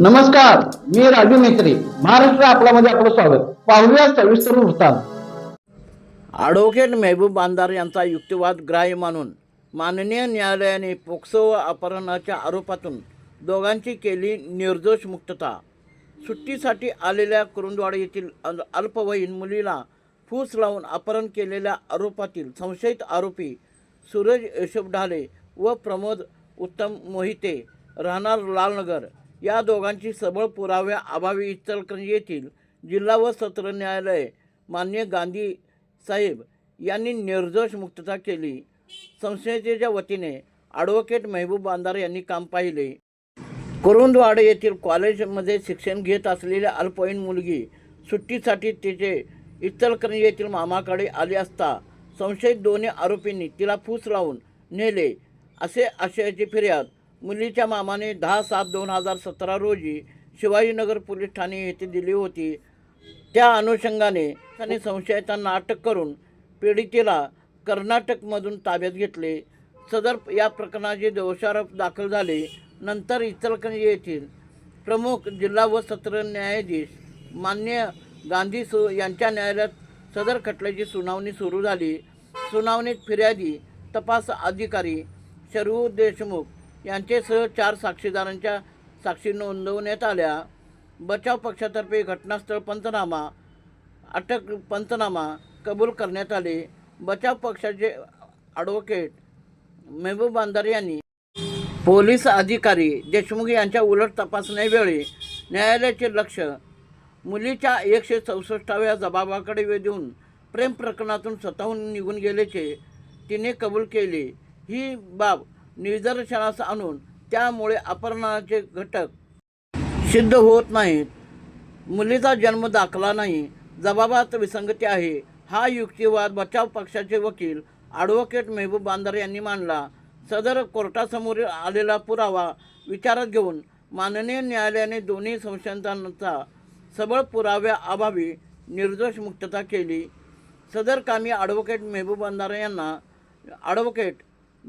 नमस्कार मी राजू मेत्री महाराष्ट्र आपल्यामध्ये आपलं स्वागत. पाहूया सविस्तर वृत्तांत. ॲडव्होकेट मेहबूब बांदार यांचा युक्तिवाद ग्राह्य मानून माननीय न्यायालयाने पोक्सो व अपहरणाच्या आरोपातून दोघांची केली निर्दोष मुक्तता. सुट्टीसाठी आलेल्या कुरुंदवाड येथील अल्पवयीन मुलीला फूस लावून अपहरण केलेल्या आरोपातील संशयित आरोपी सूरज यशोब ढाले व प्रमोद उत्तम मोहिते राहणार लालनगर. या दोघांची सबळ पुराव्या अभावी इचलकरंजी येथील जिल्हा व सत्र न्यायालय मान्य गांधी साहेब यांनी निर्दोष मुक्तता केली. संस्थेच्या वतीने ॲडव्होकेट मेहबूब बांदार यांनी काम पाहिले. कुरुंदवाड येथील कॉलेजमध्ये शिक्षण घेत असलेल्या अल्पवयीन मुलगी सुट्टीसाठी तिचे इचलकरंजी येथील मामाकडे आली असता संशयित दोन्ही आरोपींनी तिला फूस लावून नेले असे आशयाची फिर्याद मुलीच्या मामाने दहा सात दोन हजार सतरा रोजी शिवाजीनगर पोलीस ठाणे येथे दिली होती. त्या अनुषंगाने त्यांनी संशयितांना अटक करून पीडितेला कर्नाटकमधून ताब्यात घेतले. सदर या प्रकरणाचे दोषारोप दाखल झाले. नंतर इचलकरंजी येथील प्रमुख जिल्हा व सत्र न्यायाधीश मान्य गांधी सु यांच्या न्यायालयात सदर खटल्याची सुनावणी सुरू झाली. सुनावणीत फिर्यादी तपास अधिकारी शरू देशमुख यांचेसह चार साक्षीदारांच्या साक्षी नोंदवण्यात आल्या. बचाव पक्षातर्फे घटनास्थळ पंचनामा अटक पंचनामा कबूल करण्यात आले. बचाव पक्षाचे ॲडव्होकेट मेहबूब बांदार यांनी पोलीस अधिकारी देशमुख यांच्या उलट तपासण्यावेळी न्यायालयाचे लक्ष मुलीच्या एकशे चौसष्टाव्या जबाबाकडे वेधून प्रेम प्रकरणातून स्वतःहून निघून गेल्याचे तिने कबूल केले. ही बाब निदर्शनास आणून त्यामुळे अपहरणाचे घटक सिद्ध होत नाहीत. मुलीचा जन्म दाखला नाही. जबाबात विसंगती आहे. हा युक्तिवाद बचाव पक्षाचे वकील ॲडव्होकेट मेहबूब बांदर यांनी मांडला. सदर कोर्टासमोर आलेला पुरावा विचारात घेऊन माननीय न्यायालयाने दोन्ही संशयितांचा सबळ पुराव्या अभावी निर्दोष मुक्तता केली. सदर कामी ॲडव्होकेट मेहबूब बांदारे यांना advocate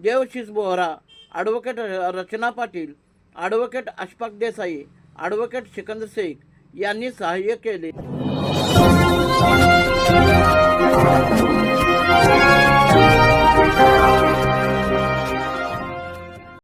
Devashish Bohra advocate Rachana Patil advocate Ashfaq Desai advocate Sikandar Shaikh यांनी सहाय्य केले.